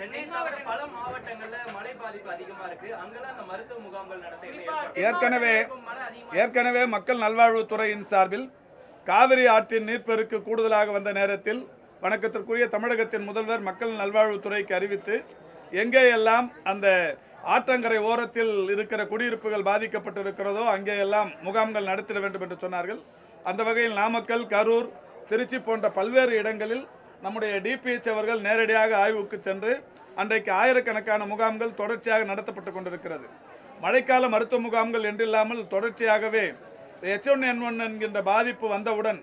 சென்னை தவிர பல மாவட்டங்கள்ல மழை பாதிப்பு அதிகமா இருக்கு. அங்கெல்லாம் அந்த மருத்துவ முகாம்கள் குறிப்பா நடத்த ஏற்கனவே ஏற்கனவே மக்கள் நல்வாழ்வுத்துறையின் சார்பில் காவிரி ஆற்றின் நீர்ப்பெருக்கு கூடுதலாக வந்த நேரத்தில் வணக்கத்திற்குரிய தமிழகத்தின் முதல்வர் மக்கள் நல்வாழ்வுத்துறைக்கு அறிவித்து எங்கே எல்லாம் அந்த ஆற்றங்கரை ஓரத்தில் இருக்கிற குடியிருப்புகள் பாதிக்கப்பட்டிருக்கிறதோ அங்கே எல்லாம் முகாம்கள் நடத்திட வேண்டும் என்று சொன்னார்கள். அந்த வகையில் நாமக்கல் கரூர் திருச்சி போன்ற பல்வேறு இடங்களில் நம்முடைய டிபிஎச் அவர்கள் நேரடியாக ஆய்வுக்கு சென்று அன்றைக்கு ஆயிரக்கணக்கான முகாம்கள் தொடர்ச்சியாக நடத்தப்பட்டு கொண்டிருக்கிறது. மழைக்கால மருத்துவ முகாம்கள் என்றில்லாமல் தொடர்ச்சியாகவே எச் ஒன் என் ஒன் என்கின்ற பாதிப்பு வந்தவுடன்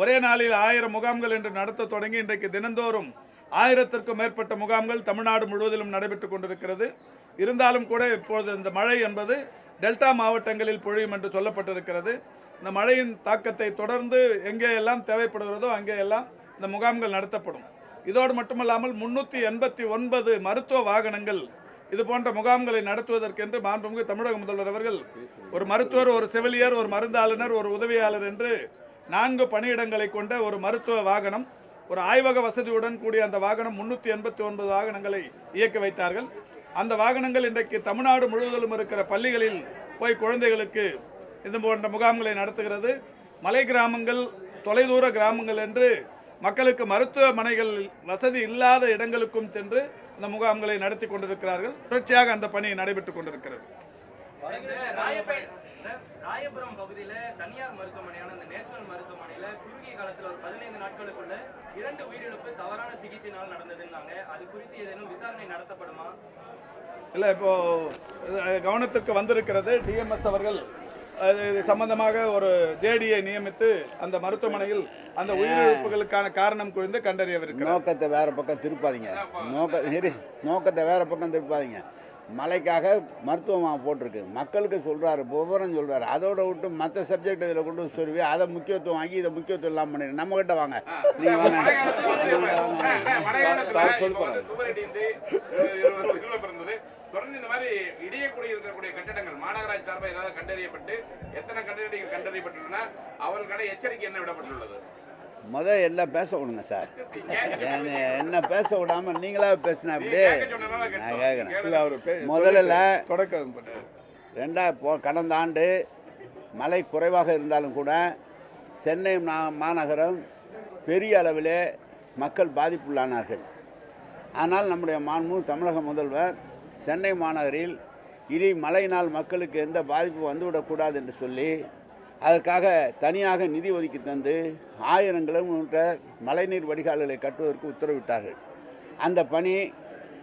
ஒரே நாளில் ஆயிரம் முகாம்கள் என்று நடத்த தொடங்கி இன்றைக்கு தினந்தோறும் ஆயிரத்திற்கும் மேற்பட்ட முகாம்கள் தமிழ்நாடு முழுவதிலும் நடைபெற்று கொண்டிருக்கிறது. இருந்தாலும் கூட இப்பொழுது இந்த மழை என்பது டெல்டா மாவட்டங்களில் பொழியும் என்று சொல்லப்பட்டிருக்கிறது. இந்த மழையின் தாக்கத்தை தொடர்ந்து எங்கே எல்லாம் தேவைப்படுகிறதோ அங்கே எல்லாம் இந்த முகாம்கள் நடத்தப்படும். இதோடு மட்டுமல்லாமல் முன்னூற்றி எண்பத்தி ஒன்பது மருத்துவ வாகனங்கள் இது போன்ற முகாம்களை நடத்துவதற்கென்று மாண்புமிகு தமிழக முதல்வர் அவர்கள் ஒரு மருத்துவர் ஒரு செவிலியர் ஒரு மருந்தாளுநர் ஒரு உதவியாளர் என்று நான்கு பணியிடங்களை கொண்ட ஒரு மருத்துவ வாகனம் ஒரு ஆய்வக வசதியுடன் கூடிய அந்த வாகனம் முன்னூற்றி எண்பத்தி ஒன்பது வாகனங்களை இயக்கி வைத்தார்கள். அந்த வாகனங்கள் இன்றைக்கு தமிழ்நாடு முழுவதிலும் இருக்கிற பள்ளிகளில் போய் குழந்தைகளுக்கு இது போன்ற முகாம்களை நடத்துகிறது. மலை கிராமங்கள் தொலைதூர கிராமங்கள் என்று மக்களுக்கு மருத்துவமனைகள் வசதி இல்லாத இடங்களுக்கும் சென்று இந்த முகாம்களை நடத்தி கொண்டிருக்கிறார்கள். தொடர்ச்சியாக அந்த பணி நடைபெற்றுக் கொண்டிருக்கிறது. ராயப்பேட் ராயபுரம் பகுதியில தனியார் மருத்துவமனையான அந்த நேஷனல் மருத்துவமனையில குறுகிய காலத்துல ஒரு பதினைந்து நாட்களுக்குள்ள இரண்டு உயிரிழப்பு தவறான சிகிச்சையினால் நடந்ததுன்னாங்க. அது குறித்து ஏதேனும் விசாரணை நடத்தப்படுமா? இல்லை இப்போ கவனத்திற்கு வந்திருக்கிறது டிஎம்எஸ் அவர்கள். அது இது சம்பந்தமாக ஒரு ஜேடியை நியமித்து அந்த மருத்துவமனையில் அந்த உயிரிழப்புகளுக்கான காரணம் குறித்து கண்டறியவிருக்கிறார். நோக்கத்தை வேற பக்கம் திருப்பாதீங்க. நோக்க இரு, நோக்கத்தை வேற பக்கம் திருப்பாதீங்க. மலைக்காக மருத்துவமாக போட்டிருக்கு. மக்களுக்கு சொல்கிறாரு விவரம் சொல்கிறாரு அதோட விட்டு மற்ற சப்ஜெக்ட் இதில் கொண்டு சொல்லுவி அதை முக்கியத்துவம் வாங்கி இதை முக்கியத்துவம் இல்லாமல் பண்ணிடு. நம்மகிட்ட வாங்க. நீங்கள் வாங்க. தொடர்ந்து இந்த மாதிரி இடையக்கூடிய இருக்கக்கூடிய கட்டடங்கள் மாநகராட்சி சார்பாக ஏதாவது கண்டறியப்பட்டு எத்தனை கண்டறிகள் கண்டறியப்பட்டுள்ளன அவர்களுக்கான எச்சரிக்கை என்ன விடப்பட்டுள்ளது? முத எல்லாம் பேச விடுங்க சார். என்ன என்ன பேச விடாம நீங்களா பேசினா அப்படியே நான். கேட்குறேன் முதல்ல தொடக்கம். ரெண்டா போ கடந்த ஆண்டு மழை குறைவாக இருந்தாலும் கூட சென்னை மா- மாநகரம் பெரிய அளவிலே மக்கள் பாதிப்புள்ளானார்கள். ஆனால் நம்முடைய மாண்பு தமிழக முதல்வர் சென்னை மாநகரில் இனி மழையினால் மக்களுக்கு எந்த பாதிப்பு வந்துவிடக்கூடாது என்று சொல்லி அதற்காக தனியாக நிதி ஒதுக்கி தந்து ஆயிரம் கிலோமீட்டர் மழைநீர் வடிகால்களை கட்டுவதற்கு உத்தரவிட்டார்கள். அந்த பணி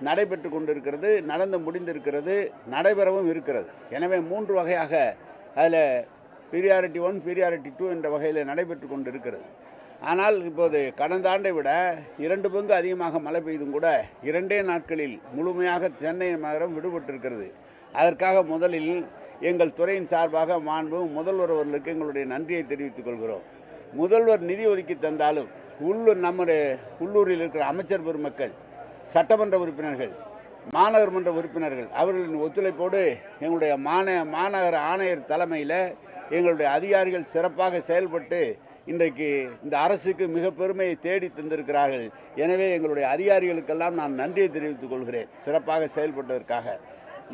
நடைபெற்று கொண்டிருக்கிறது நடந்து முடிந்திருக்கிறது நடைபெறவும் இருக்கிறது. எனவே மூன்று வகையாக அதில் பீரியாரிட்டி ஒன் பீரியாரிட்டி டூ என்ற வகையில் நடைபெற்று கொண்டிருக்கிறது. ஆனால் இப்போது கடந்த ஆண்டை விட இரண்டு பங்கு அதிகமாக மழை பெய்தும் கூட இரண்டே நாட்களில் முழுமையாக சென்னை நகரம் விடுபட்டிருக்கிறது. அதற்காக முதலில் எங்கள் துறையின் சார்பாக மாண்பு முதல்வர் அவர்களுக்கு எங்களுடைய நன்றியை தெரிவித்துக் கொள்கிறோம். முதல்வர் நிதி ஒதுக்கி தந்தாலும் உள்ளூர் நம்முடைய உள்ளூரில் இருக்கிற அமைச்சர் பெருமக்கள் சட்டமன்ற உறுப்பினர்கள் மாநகர் மன்ற உறுப்பினர்கள் அவர்களின் ஒத்துழைப்போடு எங்களுடைய மாந மாநகர ஆணையர் தலைமையில் எங்களுடைய அதிகாரிகள் சிறப்பாக செயல்பட்டு இன்றைக்கு இந்த அரசுக்கு மிக பெருமையை தேடி தந்திருக்கிறார்கள். எனவே எங்களுடைய அதிகாரிகளுக்கெல்லாம் நான் நன்றியை தெரிவித்துக் கொள்கிறேன். சிறப்பாக செயல்பட்டதற்காக.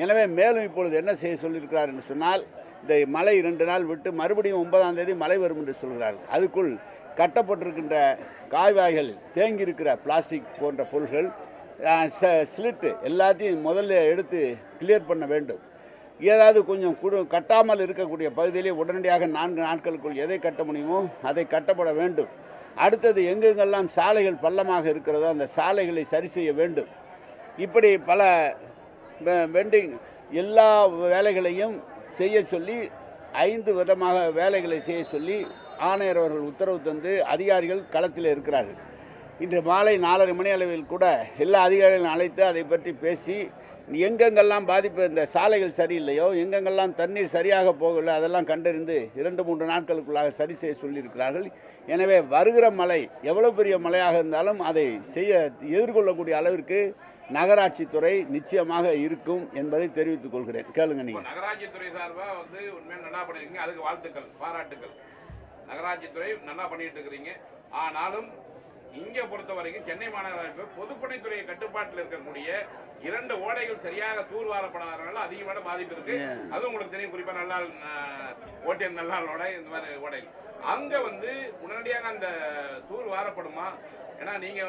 எனவே மேலும் இப்பொழுது என்ன செய்ய சொல்லியிருக்கிறார் என்று சொன்னால் இந்த மழை இரண்டு நாள் விட்டு மறுபடியும் ஒன்பதாம் தேதி மழை வரும் என்று சொல்கிறார்கள் அதுக்குள் கட்டப்பட்டிருக்கின்ற காய்வாய்கள் தேங்கி இருக்கிற பிளாஸ்டிக் போன்ற பொருள்கள் ஸ்லிட்டு எல்லாத்தையும் முதல்ல எடுத்து கிளியர் பண்ண வேண்டும். ஏதாவது கொஞ்சம் குடு கட்டாமல் இருக்கக்கூடிய பகுதியிலே உடனடியாக நான்கு நாட்களுக்குள் எதை கட்ட முடியுமோ அதை கட்டப்பட வேண்டும். அடுத்தது எங்கெங்கெல்லாம் சாலைகள் பள்ளமாக இருக்கிறதோ அந்த சாலைகளை சரி செய்ய வேண்டும். இப்படி பல வெண்டிங் எல்லா வேலைகளையும் செய்ய சொல்லி ஐந்து விதமாக வேலைகளை செய்ய சொல்லி ஆணையர் அவர்கள் உத்தரவு தந்து அதிகாரிகள் களத்தில் இருக்கிறார்கள். இன்று மாலை நாலரை மணி அளவில் கூட எல்லா அதிகாரிகளும் அழைத்து அதை பற்றி பேசி எங்கெங்கெல்லாம் பாதிப்பு இந்த சாலைகள் சரியில்லையோ எங்கெங்கெல்லாம் தண்ணீர் சரியாக போகவில்லை அதெல்லாம் கண்டறிந்து இரண்டு மூன்று நாட்களுக்குள்ளாக சரி செய்ய சொல்லியிருக்கிறார்கள். எனவே வருகிற மழை எவ்வளவு பெரிய மழையாக இருந்தாலும் அதை செய்ய எதிர்கொள்ளக்கூடிய அளவிற்கு நகராட்சித்துறை நிச்சயமாக இருக்கும் என்பதை தெரிவித்துக் கொள்கிறேன். கேளுங்க நீங்கள் நகராட்சித்துறை சார்பாக வந்து உண்மையாக நல்லா பண்ணிருக்கீங்க அதுக்கு வாழ்த்துக்கள் பாராட்டுக்கள். நகராட்சித்துறை நல்லா பண்ணிட்டு இருக்கிறீங்க. ஆனாலும் இங்க பொறுத்த வரைக்கும் சென்னை மாநகராட்சி பொதுப்பணித்துறை கட்டுப்பாட்டில் இருக்கக்கூடிய இரண்டு ஓடைகள் சரியாக தூர்வாரப்படாதனால அதிகமான பாதிப்பு இருக்கு. அது உங்களுக்கு தெரியும். குறிப்பா நல்லாள் அஹ், ஓட்டியர் நல்லாளோட இந்த மாதிரி ஓடை அங்க வந்து உடனடியாக அந்த தூர் வாரப்படுமா ஏன்னா நீங்க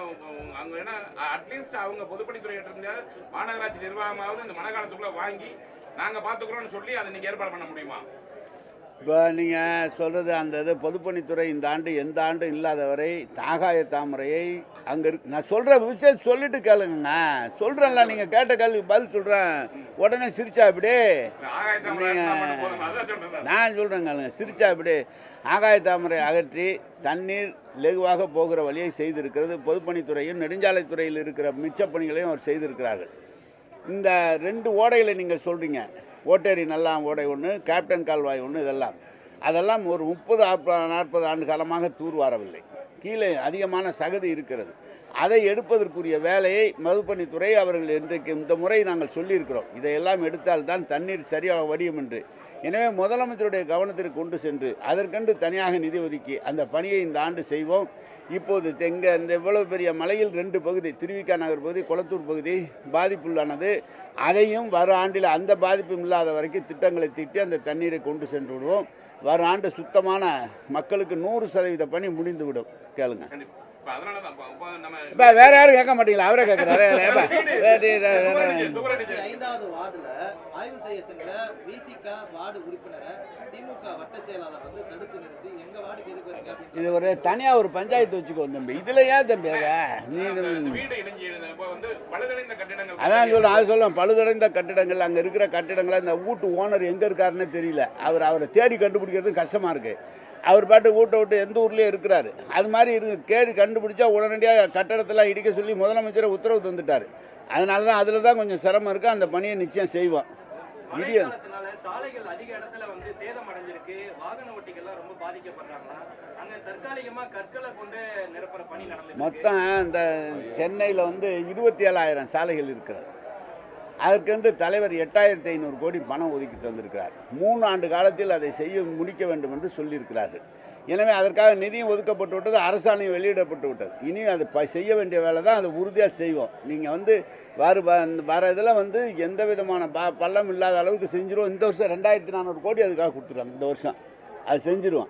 அங்க ஏன்னா அட்லீஸ்ட் அவங்க பொதுப்பணித்துறை இருந்தா மாநகராட்சி நிர்வாகமாவது இந்த மழைக்காலத்துக்குள்ள வாங்கி நாங்க பாத்துக்கிறோம்னு சொல்லி அதை நீங்க ஏற்பாடு பண்ண முடியுமா? இப்போ நீங்கள் சொல்கிறது அந்த இது பொதுப்பணித்துறை இந்த ஆண்டு எந்த ஆண்டும் இல்லாத வரை தாகாய தாமரையை அங்கே இருக்கு. நான் சொல்கிற விஷயம் சொல்லிட்டு கேளுங்க சொல்கிறேன்ல நீங்கள் கேட்ட கேள்வி பதில் சொல்கிறேன் உடனே சிரிச்சா இப்படி ஆகாயத்தாமரை நீங்க- எடுத்தா மட்டும் போதுமா? அதான் சொல்றேன் நான். சொல்கிறேன் கேளுங்க. சிரிச்சா இப்படி ஆகாய தாமரை அகற்றி தண்ணீர் லெகுவாக போகிற வழியை செய்திருக்கிறது. பொதுப்பணித்துறையும் நெடுஞ்சாலைத்துறையில் இருக்கிற மிச்சப் பணிகளையும் அவர் செய்திருக்கிறார்கள். இந்த ரெண்டு ஓடைகளை நீங்கள் சொல்கிறீங்க ஓட்டேரி நல்லாம் ஓடை ஒன்று கேப்டன் கால்வாய் ஒன்று இதெல்லாம். அதெல்லாம் ஒரு முப்பது நாற்பது ஆண்டு காலமாக தூர்வாரவில்லை கீழே அதிகமான சகதி இருக்கிறது. அதை எடுப்பதற்குரிய வேலையை மதுப்பணித்துறை அவர்கள் இன்றைக்கு இந்த முறை நாங்கள் சொல்லியிருக்கிறோம். இதையெல்லாம் எடுத்தால்தான் தண்ணீர் சரியாக வடியும் என்று. எனவே முதலமைச்சருடைய கவனத்திற்கு கொண்டு சென்று அதற்கென்று தனியாக நிதி ஒதுக்கி அந்த பணியை இந்த ஆண்டு செய்வோம். இப்போது தெங்க இந்த இவ்வளவு பெரிய மலையில் ரெண்டு பகுதி திருவிக்கா நகர் பகுதி குளத்தூர் பகுதி பாதிப்புள்ளானது. அதையும் வரும் ஆண்டில் அந்த பாதிப்பும் இல்லாத வரைக்கும் திட்டங்களை திட்டி அந்த தண்ணீரை கொண்டு சென்று விடுவோம். வரும் ஆண்டு சுத்தமான மக்களுக்கு நூறு சதவீத பணி முடிந்து விடும் கேளுங்க இப்ப வேற யாரும் கேட்க மாட்டீங்களா? அவரே கேட்குறாரு. துவரடிச்சு, துவரடிச்சு. ஐந்தாவது வார்டுல ஆய்வு செய்ய சென்ற விசிகா வார்டு உறுப்பினரை திமுக வட்ட செயலாளர் வந்து தடுத்து நிறுத்தி எங்க வார்டுக்கு எதுக்கு வரீங்க அப்படின்னு இது ஒரு தனியாக ஒரு பஞ்சாயத்து வச்சுக்கோ தம்பி. இதில் ஏன் தம்பி அதை? நீ அந்த அதான் சொல்றேன் அது சொல்லுவேன் பழுதடைந்த கட்டிடங்கள் அங்கே இருக்கிற கட்டிடங்களை இந்த வீட்டு ஓனர் எங்கே இருக்காருன்னே தெரியல. அவர் அவரை தேடி கண்டுபிடிக்கிறது கஷ்டமாக இருக்குது அவர் பாட்டு வீட்டை விட்டு எந்த ஊர்லேயே இருக்கிறாரு. அது மாதிரி இருக்கு கேடு கண்டுபிடிச்சா உடனடியாக கட்டடத்தெல்லாம் இடிக்க சொல்லி முதலமைச்சரை உத்தரவு தந்துட்டார். அதனால தான் அதில் தான் கொஞ்சம் சிரமம் இருக்குது அந்த பணியை நிச்சயம் செய்வோம். இடிய மொத்தம் இந்த சென்னையில் வந்து இருபத்தி ஏழாயிரம் சாலைகள் இருக்கிறது. அதற்கென்று தலைவர் எட்டாயிரத்தி ஐநூறு கோடி பணம் ஒதுக்கி தந்திருக்கிறார். மூணு ஆண்டு காலத்தில் அதை செய்ய முடிக்க வேண்டும் என்று சொல்லியிருக்கிறார்கள். எனவே அதற்காக நிதியும் ஒதுக்கப்பட்டு விட்டது அரசாணையும் வெளியிடப்பட்டு விட்டது. இனி அது ப செய்ய வேண்டிய வேலை தான் அதை உறுதியாக செய்வோம். நீங்கள் வந்து வர வ- வர இதில் வந்து எந்த விதமான ப பள்ளம் இல்லாத அளவுக்கு செஞ்சிருவோம். இந்த வருஷம் ரெண்டாயிரத்தி நானூறு கோடி அதுக்காக கொடுத்துருவாங்க இந்த வருஷம். அது செஞ்சிருவோம்.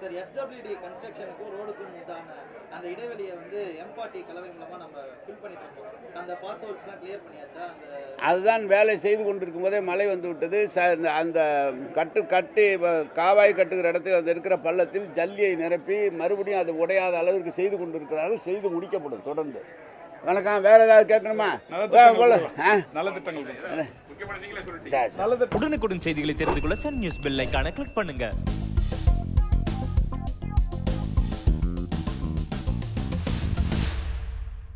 சார் எஸ்டபிள்யூடி கன்ஸ்ட்ரக்ஷனுக்கும் ரோடுக்கும் உண்டான அந்த இடைவெளியை வந்து எம்பாட்டி கலவை மூலமா நம்ம ஃபில் பண்ணிட்டு இருக்கோம். அந்த பாத் ஹோல்ஸ்லாம் கிளியர் பண்ணியாச்சா? அந்த அதுதான் வேலை செய்து கொண்டிருக்கும் போதே மழை வந்து விட்டது. ச அந்த கட்டு கட்டி காவாய் கட்டுகிற இடத்தில் அந்த இருக்கிற பள்ளத்தில் ஜல்லியை நிரப்பி மறுபடியும் அது உடையாத அளவிற்கு செய்து கொண்டிருக்கிறார்கள். செய்து முடிக்கப்படும் தொடர்ந்து. வணக்கம். வேற ஏதாவது கேட்கணுமா? உடனுக்குடன் செய்திகளை தெரிந்து கொள்ள சன் நியூஸ் பெல் ஐகானை கிளிக் பண்ணுங்க.